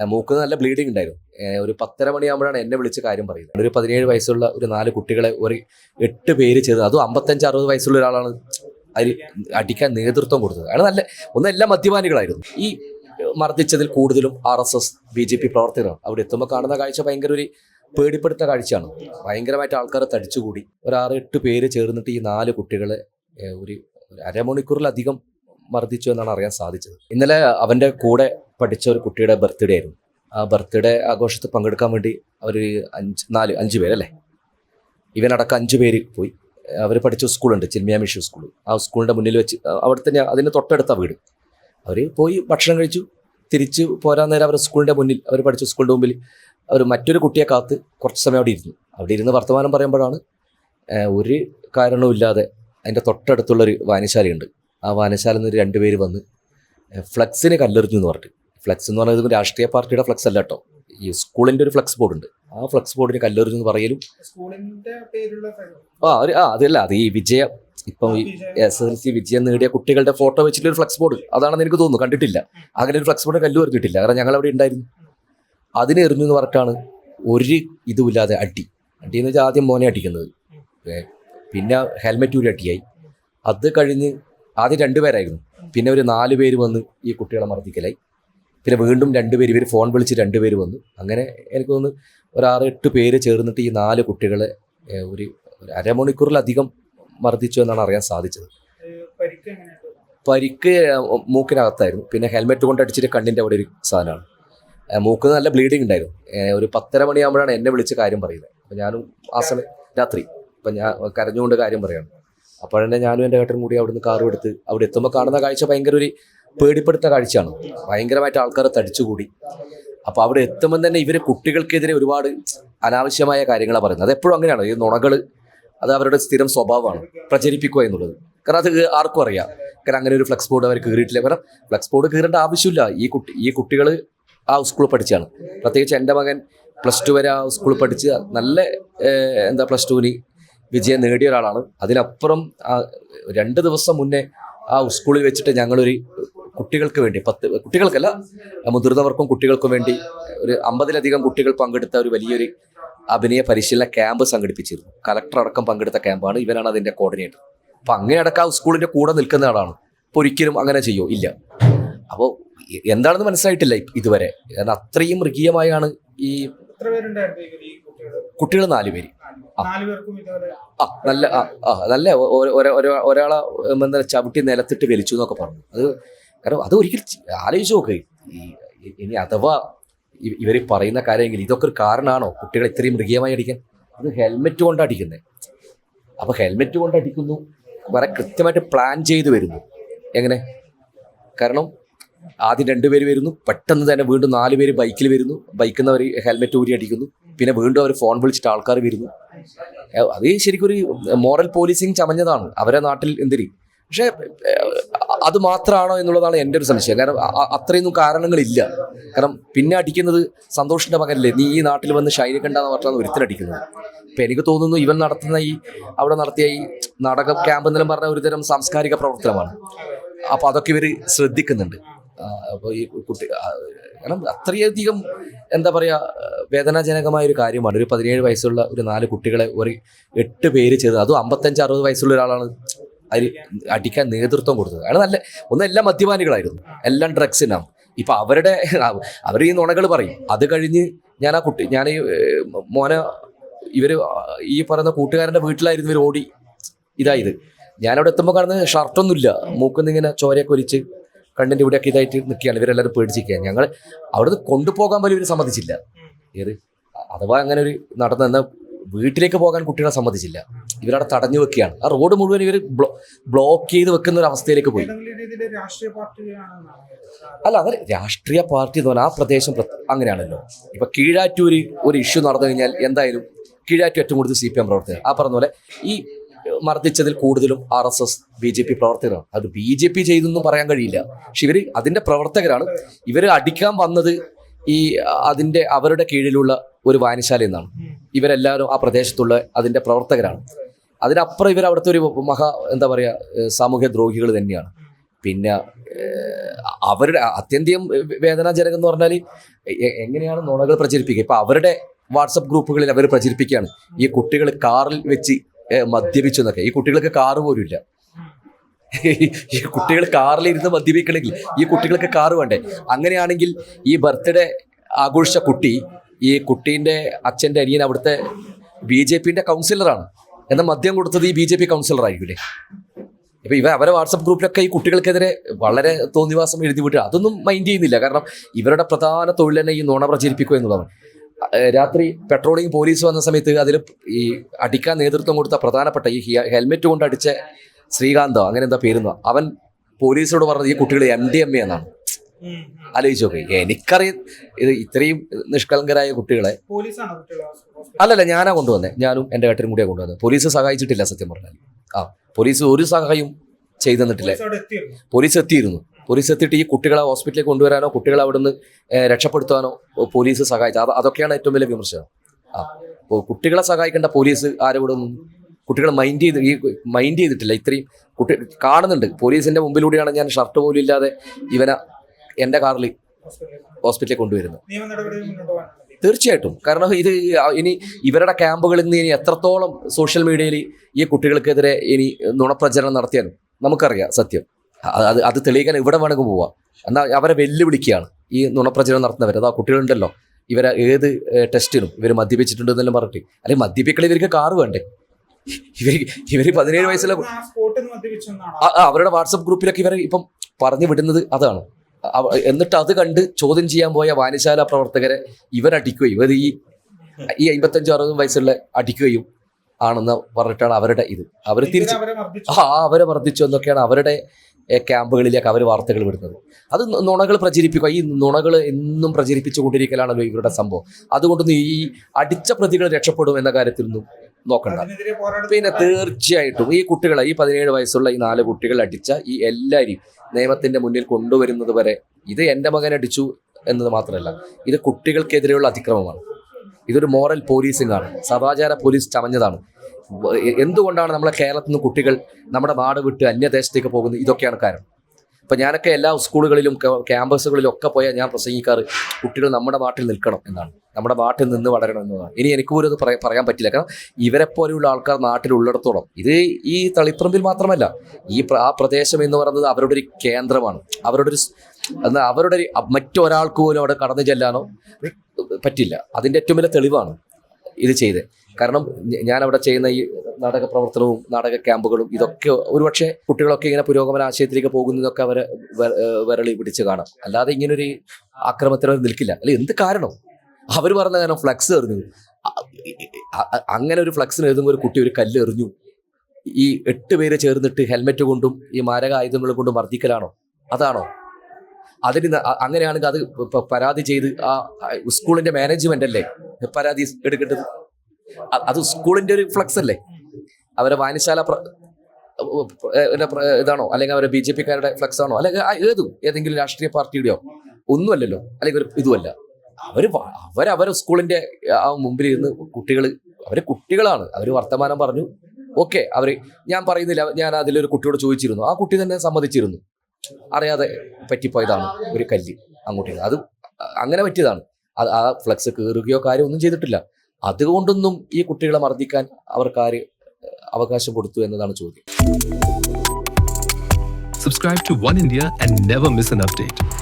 ഏഹ് മൂക്കിന് നല്ല ബ്ലീഡിംഗ് ഉണ്ടായിരുന്നു. ഒരു പത്തര മണിയാകുമ്പോഴാണ് എന്നെ വിളിച്ച് കാര്യം പറയുന്നത്. ഒരു പതിനേഴ് വയസ്സുള്ള ഒരു നാല് കുട്ടികളെ ഒരു എട്ട് പേര് ചെയ്ത് അതും അമ്പത്തഞ്ച് അറുപത് വയസ്സുള്ള ഒരാളാണ് അതിൽ അടിക്കാൻ നേതൃത്വം കൊടുത്തത്. അയാൾ നല്ല ഒന്നെല്ലാം മദ്യപാനികളായിരുന്നു. ഈ മർദ്ദിച്ചതിൽ കൂടുതലും R S S B J P പ്രവർത്തകരാണ്. അവിടെ എത്തുമ്പോൾ കാണുന്ന കാഴ്ച ഭയങ്കര ഒരു പേടിപ്പെടുത്ത കാഴ്ചയാണ്. ഭയങ്കരമായിട്ട് ആൾക്കാരെ തടിച്ചുകൂടി. ഒരു ആറ് എട്ട് പേര് ചേർന്നിട്ട് ഈ നാല് കുട്ടികളെ ഒരു അരമണിക്കൂറിലധികം മർദ്ദിച്ചു എന്നാണ് അറിയാൻ സാധിച്ചത്. ഇന്നലെ അവന്റെ കൂടെ പഠിച്ച ഒരു കുട്ടിയുടെ ബർത്ത്ഡേ ആയിരുന്നു. ആ ബർത്ത്ഡേ ആഘോഷത്തിൽ പങ്കെടുക്കാൻ വേണ്ടി അവർ അഞ്ച് നാല് അഞ്ച് പേരല്ലേ? ഇവനടക്കം അഞ്ച് പേര് പോയി. അവർ പഠിച്ച സ്കൂളുണ്ട് ചിൽമിയ മിഷൻ സ്കൂൾ ആ സ്കൂളിന്റെ മുന്നിൽ വെച്ച് അവിടെ തന്നെ അതിന് തൊട്ടടുത്ത വീട്. അവർ പോയി ഭക്ഷണം കഴിച്ചു. തിരിച്ച് പോരാൻ നേരം അവരുടെ സ്കൂളിന്റെ മുന്നിൽ അവർ പഠിച്ച സ്കൂളിന്റെ മുമ്പിൽ അവർ മറ്റൊരു കുട്ടിയെ കാത്ത് കുറച്ച് സമയം അവിടെ ഇരുന്നു. അവിടെ ഇരുന്ന് വർത്തമാനം പറയുമ്പോഴാണ് ഒരു കാരണവുമില്ലാതെ അതിന്റെ തൊട്ടടുത്തുള്ളൊരു വായനശാലയുണ്ട്. ആ വായനശാലയിൽ നിന്ന് രണ്ടുപേര് വന്ന് ഫ്ലക്സിന് കല്ലെറിഞ്ഞു എന്ന് പറഞ്ഞിട്ട് ഫ്ലക്സ് എന്ന് പറയുന്നത് രാഷ്ട്രീയ പാർട്ടിയുടെ ഫ്ലക്സ് അല്ല കേട്ടോ. ഈ സ്കൂളിന്റെ ഒരു ഫ്ലക്സ് ബോർഡ് ഉണ്ട് ആ ഫ്ലക്സ് ബോർഡിന് കല്ലെറിഞ്ഞു എന്ന് പറയലും. ആ ഒരു ആ അതല്ല അത് ഈ വിജയ. ഇപ്പം ഈ എസ് എൽ സി വിജയം നേടിയ കുട്ടികളുടെ ഫോട്ടോ വെച്ചിട്ട് ഒരു ഫ്ലക്സ് ബോർഡ്. അതാണെന്ന് എനിക്ക് തോന്നുന്നു കണ്ടിട്ടില്ല. അങ്ങനെ ഒരു ഫ്ലക്സ് ബോർഡ് കല്ലു എറിഞ്ഞിട്ടില്ല. കാരണം ഞങ്ങൾ അവിടെ ഉണ്ടായിരുന്നു. അതിനെ എറിഞ്ഞു എന്ന് പറഞ്ഞിട്ടാണ് ഒരു ഇതുമില്ലാതെ അടി. അടി എന്ന് വെച്ചാൽ ആദ്യം മോനെ അടിക്കുന്നത്. പിന്നെ ഹെൽമെറ്റ് ഒരു അടിയായി. അത് കഴിഞ്ഞ് ആദ്യം രണ്ടുപേരായിരുന്നു പിന്നെ ഒരു നാല് പേര് വന്ന് ഈ കുട്ടികളെ മർദ്ദിക്കലായി. പിന്നെ വീണ്ടും രണ്ടുപേര് ഇവർ ഫോൺ വിളിച്ച് രണ്ടുപേര് വന്നു. അങ്ങനെ എനിക്ക് തോന്നുന്നു ഒരു ആറ് എട്ട് പേര് ചേർന്നിട്ട് ഈ നാല് കുട്ടികളെ ഒരു അരമണിക്കൂറിലധികം മർദ്ദിച്ചു എന്നാണ് അറിയാൻ സാധിച്ചത്. പരിക്ക് മൂക്കിനകത്തായിരുന്നു. പിന്നെ ഹെൽമെറ്റ് കൊണ്ട് അടിച്ചിട്ട് കണ്ണിന്റെ അവിടെ ഒരു സാധനമാണ്. മൂക്ക് നല്ല ബ്ലീഡിങ് ഉണ്ടായിരുന്നു. ഒരു പത്തര മണിയാകുമ്പോഴാണ് എന്നെ വിളിച്ച് കാര്യം പറയുന്നത്. അപ്പം ഞാനും ആ സമയം രാത്രി അപ്പം ഞാൻ കരഞ്ഞുകൊണ്ട് കാര്യം പറയാണ്. അപ്പോഴെന്നെ ഞാനും എന്റെ ഏട്ടനും കൂടി അവിടുന്ന് കാറും എടുത്ത് അവിടെ എത്തുമ്പോൾ കാണുന്ന കാഴ്ച ഭയങ്കര ഒരു പേടിപ്പെടുത്ത കാഴ്ചയാണ്. ഭയങ്കരമായിട്ട് ആൾക്കാർ തടിച്ചുകൂടി. അപ്പോൾ അവിടെ എത്തുമ്പോൾ തന്നെ ഇവർ കുട്ടികൾക്കെതിരെ ഒരുപാട് അനാവശ്യമായ കാര്യങ്ങളാണ് പറയുന്നത്. അതെപ്പോഴും അങ്ങനെയാണ്. ഈ നുണകൾ അത് അവരുടെ സ്ഥിരം സ്വഭാവമാണ്. പ്രചരിപ്പിക്കുക എന്നുള്ളത്. കാരണം അത് ആർക്കും അറിയാം. കാരണം അങ്ങനെ ഒരു ഫ്ലെക്സ് ബോർഡ് അവർ കീറിയിട്ടില്ല. കാരണം ഫ്ലെക്സ് ബോർഡ് കീറേണ്ട ആവശ്യമില്ല. ഈ കുട്ടി ഈ കുട്ടികൾ ആ സ്കൂളിൽ പഠിച്ചാണ്. പ്രത്യേകിച്ച് എന്റെ മകൻ പ്ലസ് ടു വരെ ആ സ്കൂളിൽ പഠിച്ച് നല്ല എന്താ പ്ലസ് ടുവിന് വിജയം നേടിയ ഒരാളാണ്. അതിനപ്പുറം രണ്ട് ദിവസം മുന്നേ ആ സ്കൂളിൽ വെച്ചിട്ട് ഞങ്ങളൊരു കുട്ടികൾക്ക് വേണ്ടി പത്ത് കുട്ടികൾക്കല്ല മുതിർന്നവർക്കും കുട്ടികൾക്കും വേണ്ടി ഒരു അമ്പതിലധികം കുട്ടികൾ പങ്കെടുത്ത ഒരു വലിയൊരു അഭിനയ പരിശീലന ക്യാമ്പ് സംഘടിപ്പിച്ചിരുന്നു. കലക്ടർ അടക്കം പങ്കെടുത്ത ക്യാമ്പാണ്. ഇവനാണ് അതിന്റെ കോർഡിനേറ്റർ അപ്പം അങ്ങനെ അടക്കം ആ സ്കൂളിന്റെ കൂടെ നിൽക്കുന്ന ആളാണ്. അപ്പോൾ ഒരിക്കലും അങ്ങനെ ചെയ്യോ? ഇല്ല. അപ്പോൾ എന്താണെന്ന് മനസ്സിലായിട്ടില്ല ഇതുവരെ. കാരണം അത്രയും മൃഗീയമായാണ് ഈ കുട്ടികൾ നാല് പേര്. ആ. നല്ല ആ ആ നല്ല ഒരാളെ എന്താ ചവിട്ടി നിലത്തിട്ട് വലിച്ചു എന്നൊക്കെ പറഞ്ഞു. അത് കാരണം അത് ഒരിക്കലും ആലോചിച്ച് നോക്കുക ഇനി അഥവാ ഇവർ പറയുന്ന കാര്യമെങ്കിൽ ഇതൊക്കെ ഒരു കാരണമാണോ കുട്ടികളെ ഇത്രയും മൃഗീയമായി അടിക്കാൻ? അത് ഹെൽമെറ്റ് കൊണ്ട് അടിക്കുന്നത് അപ്പോൾ ഹെൽമെറ്റ് കൊണ്ട് അടിക്കുന്നു. വളരെ കൃത്യമായിട്ട് പ്ലാൻ ചെയ്ത് വരുന്നു. എങ്ങനെ? കാരണം ആദ്യം രണ്ടുപേര് വരുന്നു. പെട്ടെന്ന് തന്നെ വീണ്ടും നാല് പേര് ബൈക്കിൽ വരുന്നു. ബൈക്കിൽ നിന്ന് അവർ ഹെൽമെറ്റ് ഊരി അടിക്കുന്നു. പിന്നെ വീണ്ടും അവർ ഫോൺ വിളിച്ചിട്ട് ആൾക്കാർ വരുന്നു. അത് ശരിക്കും ഒരു മോറൽ പോലീസിങ് ചമഞ്ഞതാണ്. അവരെ നാട്ടിൽ എന്തിരി? പക്ഷേ അത് മാത്രമാണോ എന്നുള്ളതാണ് എന്റെ ഒരു സംശയം. കാരണം അത്രയൊന്നും കാരണങ്ങളില്ല. കാരണം പിന്നെ അടിക്കുന്നത് സന്തോഷിന്റെ മകനല്ലേ? നീ ഈ നാട്ടിൽ വന്ന് ഷൈനി കണ്ടെന്ന് പറഞ്ഞാണ് ഒരുത്തരടിക്കുന്നത് അപ്പൊ എനിക്ക് തോന്നുന്നു ഇവൻ നടത്തുന്ന ഈ അവിടെ നടത്തിയ ഈ നാടക ക്യാമ്പ് എന്നെല്ലാം പറഞ്ഞ ഒരുതരം സാംസ്കാരിക പ്രവർത്തനമാണ്. അപ്പോൾ അതൊക്കെ ഇവർ ശ്രദ്ധിക്കുന്നുണ്ട്. അപ്പോൾ ഈ കുട്ടി കാരണം അത്രയധികം എന്താ പറയുക വേദനാജനകമായ ഒരു കാര്യമാണ്. ഒരു പതിനേഴ് വയസ്സുള്ള ഒരു നാല് കുട്ടികളെ ഒരു എട്ട് പേര് ചെയ്ത് അതും അമ്പത്തഞ്ച് അറുപത് വയസ്സുള്ള ഒരാളാണ്. അതിൽ അടിക്കാൻ നേതൃത്വം കൊടുത്തത്. അയാൾ നല്ല ഒന്ന് ഒന്നെല്ലാം മദ്യപാനികളായിരുന്നു. എല്ലാം ഡ്രഗ്സിനാണ് ഇപ്പം അവരുടെ അവർ ഈ നുണകൾ പറയും. അത് കഴിഞ്ഞ് ഞാൻ ആ കുട്ടി ഞാൻ ഈ മോനെ ഇവർ ഈ പറയുന്ന കൂട്ടുകാരന്റെ വീട്ടിലായിരുന്നു ഇവർ ഓടി. ഇതായത്. ഞാനവിടെ എത്തുമ്പോൾ കാണുന്ന ഷർട്ടൊന്നുമില്ല. മൂക്കുന്ന് ഇങ്ങനെ ചോരയൊക്കെ ഒലിച്ച് കണ്ണിന്റെ ഇവിടെയൊക്കെ ഇതായിട്ട് നിൽക്കുകയാണ്. ഇവരെല്ലാവരും പേടിച്ചിരിക്കുകയാണ്. ഞങ്ങൾ അവിടുന്ന് കൊണ്ടുപോകാൻ പോലും ഇവർ സമ്മതിച്ചില്ല. ഏത്? അഥവാ അങ്ങനെ ഒരു നടന്നു എന്നാൽ വീട്ടിലേക്ക് പോകാൻ കുട്ടികളെ സമ്മതിച്ചില്ല. ഇവരവിടെ തടഞ്ഞു വെക്കുകയാണ്. ആ റോഡ് മുഴുവൻ ഇവർ ബ്ലോക്ക് ചെയ്ത് വെക്കുന്ന ഒരു അവസ്ഥയിലേക്ക് പോയി. അല്ല അത് രാഷ്ട്രീയ പാർട്ടി എന്ന് പറഞ്ഞാൽ ആ പ്രദേശം അങ്ങനെയാണല്ലോ. ഇപ്പൊ കീഴാറ്റൂര് ഒരു ഇഷ്യൂ നടന്നു കഴിഞ്ഞാൽ എന്തായാലും കീഴാറ്റൂർ ഏറ്റവും കൂടുതൽ സി പി എം പ്രവർത്തകർ. ആ പറഞ്ഞ പോലെ ഈ മർദ്ദിച്ചതിൽ കൂടുതലും R S S B J P പ്രവർത്തകരാണ്. അത് ബി ജെ പി ചെയ്തൊന്നും പറയാൻ കഴിയില്ല. പക്ഷെ ഇവർ അതിന്റെ പ്രവർത്തകരാണ്. ഇവർ അടിക്കാൻ വന്നത് ഈ അതിന്റെ അവരുടെ കീഴിലുള്ള ഒരു വായനശാല എന്നാണ്. ഇവരെല്ലാവരും ആ പ്രദേശത്തുള്ള അതിന്റെ പ്രവർത്തകരാണ്. അതിനപ്പുറം ഇവർ അവിടുത്തെ ഒരു മഹാ എന്താ പറയുക സാമൂഹ്യ ദ്രോഹികൾ തന്നെയാണ്. പിന്നെ അവരുടെ അത്യന്തം വേദനാജനകം എന്ന് പറഞ്ഞാൽ എങ്ങനെയാണ് നുണകൾ പ്രചരിപ്പിക്കുക? ഇപ്പം അവരുടെ വാട്സപ്പ് ഗ്രൂപ്പുകളിൽ അവർ പ്രചരിപ്പിക്കുകയാണ്. ഈ കുട്ടികൾ കാറിൽ വെച്ച് മദ്യപിച്ചു എന്നൊക്കെ. ഈ കുട്ടികൾക്ക് കാറ് പോലും ഇല്ല. ഈ കുട്ടികൾ കാറിലിരുന്ന് മദ്യപിക്കണമെങ്കിൽ ഈ കുട്ടികൾക്ക് കാറ് വേണ്ടേ? അങ്ങനെയാണെങ്കിൽ ഈ ബർത്ത്ഡേ ആഘോഷിച്ച കുട്ടി ഈ കുട്ടീന്റെ അച്ഛന്റെ അനിയൻ അവിടുത്തെ ബി ജെ പിന്റെ കൗൺസിലറാണ്. എന്നാൽ മദ്യം കൊടുത്തത് ഈ ബി ജെ പി കൗൺസിലറായിരിക്കില്ലേ ഇപ്പം ഇവ അവരെ വാട്സപ്പ് ഗ്രൂപ്പിലൊക്കെ ഈ കുട്ടികൾക്കെതിരെ വളരെ തോന്നിവാസം എഴുതി വിട്ടു അതൊന്നും മൈൻഡ് ചെയ്യുന്നില്ല. കാരണം ഇവരുടെ പ്രധാന തൊഴിൽ തന്നെ ഈ നുണ പ്രചരിപ്പിക്കുക എന്നുള്ളതാണ്. രാത്രി പെട്രോളിംഗ് പോലീസ് വന്ന സമയത്ത് അതിൽ ഈ അടിക്കാൻ നേതൃത്വം കൊടുത്ത പ്രധാനപ്പെട്ട ഈ ഹെൽമെറ്റ് കൊണ്ട് അടിച്ച ശ്രീകാന്തോ അങ്ങനെ എന്താ പേരുന്നോ അവൻ പോലീസിനോട് പറഞ്ഞത് ഈ കുട്ടികൾ എം ഡി എം എ എന്നാണ്. ആലോചിച്ച് നോക്കി. എനിക്കറിയ ഇത് ഇത്രയും നിഷ്കളങ്കരായ കുട്ടികളെ അല്ലല്ല ഞാനാ കൊണ്ടുവന്നത് ഞാനും എന്റെ ഏട്ടനും കൂടിയാണ് കൊണ്ടുവന്നത്. പോലീസ് സഹായിച്ചിട്ടില്ല സത്യം പറഞ്ഞാൽ ആ പോലീസ് ഒരു സഹായം ചെയ്തു തന്നിട്ടില്ല പോലീസ് എത്തിയിരുന്നു. പോലീസ് എത്തിയിട്ട് ഈ കുട്ടികളെ ഹോസ്പിറ്റലിൽ കൊണ്ടുവരാനോ കുട്ടികളെ അവിടുന്ന് രക്ഷപ്പെടുത്താനോ പോലീസ് സഹായിച്ചു അത് അതൊക്കെയാണ് ഏറ്റവും വലിയ വിമർശനം. ആ അപ്പോൾ കുട്ടികളെ സഹായിക്കേണ്ട പോലീസ് ആരോടും കുട്ടികളെ മൈൻഡ് ചെയ്ത് ഈ മൈൻഡ് ചെയ്തിട്ടില്ല. ഇത്രയും കുട്ടി കാണുന്നുണ്ട്. പോലീസിന്റെ മുമ്പിലൂടെയാണ് ഞാൻ ഷർട്ട് പോലും ഇല്ലാതെ ഇവനെ എന്റെ കാറിൽ ഹോസ്പിറ്റലിൽ കൊണ്ടുവരുന്നു. തീർച്ചയായിട്ടും. കാരണം ഇത് ഇനി ഇവരുടെ ക്യാമ്പുകളിൽ നിന്ന് ഇനി എത്രത്തോളം സോഷ്യൽ മീഡിയയിൽ ഈ കുട്ടികൾക്കെതിരെ ഇനി നുണപ്രചരണം നടത്തിയാലും നമുക്കറിയാം സത്യം. അത് അത് തെളിയിക്കാൻ ഇവിടെ വേണമെങ്കിൽ പോവാം. എന്നാൽ അവരെ വെല്ലുവിളിക്കുകയാണ് ഈ നുണപ്രചരണം നടത്തുന്നവർ. അതാ കുട്ടികളുണ്ടല്ലോ. ഇവരെ ഏത് ടെസ്റ്റിനും ഇവർ മദ്യപിച്ചിട്ടുണ്ടെന്നെല്ലാം പറഞ്ഞിട്ട്. അല്ലെങ്കിൽ മദ്യപിക്കൽ ഇവർക്ക് കാറ് വേണ്ടേ? ഇവർ ഇവർ പതിനേഴ് വയസ്സിലെ അവരുടെ വാട്സപ്പ് ഗ്രൂപ്പിലൊക്കെ ഇവർ ഇപ്പം പറഞ്ഞു വിടുന്നത് അതാണ്. എന്നിട്ട് അത് കണ്ട് ചോദ്യം ചെയ്യാൻ പോയ വായനശാല പ്രവർത്തകരെ ഇവരടിക്കുകയും ഇവർ ഈ ഈ അമ്പത്തഞ്ചും അറുപതും വയസ്സുള്ള അടിക്കുകയും ആണെന്ന് പറഞ്ഞിട്ടാണ് അവരുടെ ഇത്. അവർ തിരിച്ച് ആ അവരെ വർദ്ധിച്ചു എന്നൊക്കെയാണ് അവരുടെ ക്യാമ്പുകളിലേക്ക് അവർ വാർത്തകൾ വിടുന്നത്. അത് നുണകൾ പ്രചരിപ്പിക്കുക. ഈ നുണകൾ എന്നും പ്രചരിപ്പിച്ചുകൊണ്ടിരിക്കലാണല്ലോ ഇവരുടെ സംഭവം. അതുകൊണ്ടൊന്നും ഈ അടിച്ച പ്രതികൾ രക്ഷപ്പെടും എന്ന കാര്യത്തിലൊന്നും നോക്കണ്ട. പിന്നെ തീർച്ചയായിട്ടും ഈ കുട്ടികളെ ഈ പതിനേഴ് വയസ്സുള്ള ഈ നാല് കുട്ടികൾ അടിച്ച ഈ എല്ലാവരെയും നിയമത്തിന്റെ മുന്നിൽ കൊണ്ടുവരുന്നത് വരെ ഇത് എന്റെ മകൻ അടിച്ചു എന്നത് മാത്രമല്ല ഇത് കുട്ടികൾക്കെതിരെയുള്ള അതിക്രമമാണ്. ഇതൊരു മോറൽ പോലീസിംഗ് ആണ് സദാചാര പോലീസ് ചമഞ്ഞതാണ്. എന്തുകൊണ്ടാണ് നമ്മളെ കേരളത്തിൽ നിന്ന് കുട്ടികൾ നമ്മുടെ നാട് വിട്ട് അന്യദേശത്തേക്ക് പോകുന്നത്? ഇതൊക്കെയാണ് കാരണം. ഇപ്പം ഞാനൊക്കെ എല്ലാ സ്കൂളുകളിലും ക്യാമ്പസുകളിലും ഒക്കെ പോയാൽ ഞാൻ പ്രസംഗിക്കാറ് കുട്ടികൾ നമ്മുടെ നാട്ടിൽ നിൽക്കണം എന്നാണ്. നമ്മുടെ നാട്ടിൽ നിന്ന് വളരണം എന്നതാണ്. ഇനി എനിക്ക് പോലും അത് പറയാ- പറയാൻ പറ്റില്ല. കാരണം ഇവരെ പോലെയുള്ള ആൾക്കാർ നാട്ടിലുള്ളിടത്തോളം ഇത് ഈ തളിപ്പറമ്പിൽ മാത്രമല്ല. ഈ ആ പ്രദേശം എന്ന് പറയുന്നത് അവരുടെ ഒരു കേന്ദ്രമാണ്. അവരുടെ ഒരു എന്നാൽ അവരുടെ മറ്റൊരാൾക്ക് പോലും അവിടെ കടന്നു ചെല്ലാനോ പറ്റില്ല. അതിന്റെ ഏറ്റവും വലിയ തെളിവാണ് ഇത് ചെയ്ത് കാരണം ഞാൻ അവിടെ ചെയ്യുന്ന ഈ നാടക പ്രവർത്തനവും നാടക ക്യാമ്പുകളും ഇതൊക്കെ ഒരുപക്ഷെ കുട്ടികളൊക്കെ ഇങ്ങനെ പുരോഗമന ആശയത്തിലേക്ക് പോകുന്നതൊക്കെ അവരെ വിരളി പിടിച്ച് കാണാം. അല്ലാതെ ഇങ്ങനൊരു ആക്രമത്തിന് നിൽക്കില്ല. അല്ലെ എന്ത് കാരണം? അവർ പറഞ്ഞ കാരണം ഫ്ലക്സ് എറിഞ്ഞു. അങ്ങനെ ഒരു ഫ്ലക്സിന് എഴുതുമ്പോൾ ഒരു കുട്ടി ഒരു കല്ല് എറിഞ്ഞു. ഈ എട്ട് പേര് ചേർന്നിട്ട് ഹെൽമെറ്റ് കൊണ്ടും ഈ മാരക ആയുധങ്ങൾ കൊണ്ടും വർദ്ധിക്കലാണോ അതാണോ? അതിന് അങ്ങനെയാണെങ്കിൽ അത് പരാതി ചെയ്ത് ആ സ്കൂളിന്റെ മാനേജ്മെന്റ് അല്ലേ? പരാതി എടുക്കേണ്ടത്? അത് സ്കൂളിന്റെ ഒരു ഫ്ലക്സ് അല്ലേ? അവരെ വായനശാല ഇതാണോ? അല്ലെങ്കിൽ അവരെ ബി ജെ പിക്കാരുടെ ഫ്ലക്സ് ആണോ അല്ലെങ്കിൽ ഏതും? ഏതെങ്കിലും രാഷ്ട്രീയ പാർട്ടിയുടെയോ? ഒന്നുമല്ലല്ലോ. അല്ലെങ്കിൽ ഒരു ഇതുമല്ല. അവർ വ- അവരവരെ സ്കൂളിന്റെ ആ മുമ്പിൽ ഇരുന്ന് കുട്ടികൾ അവർ കുട്ടികളാണ്. അവർ വർത്തമാനം പറഞ്ഞു. ഓക്കെ അവർ ഞാൻ പറയുന്നില്ല ഞാൻ അതിലൊരു കുട്ടിയോട് ചോദിച്ചിരുന്നു. ആ കുട്ടി തന്നെ സമ്മതിച്ചിരുന്നു. അറിയാതെ പറ്റിപ്പോയതാണ് ഒരു കല്ല് അങ്ങോട്ട്. അത് അങ്ങനെ പറ്റിയതാണ്. അത് ആ ഫ്ലക്സ് കയറുകയോ കാര്യം ഒന്നും ചെയ്തിട്ടില്ല. അതുകൊണ്ടൊന്നും ഈ കുട്ടികളെ മർദ്ദിക്കാൻ അവർക്ക് ആര് അവകാശം കൊടുത്തു എന്നതാണ് ചോദ്യം. Subscribe to One India and never miss an update.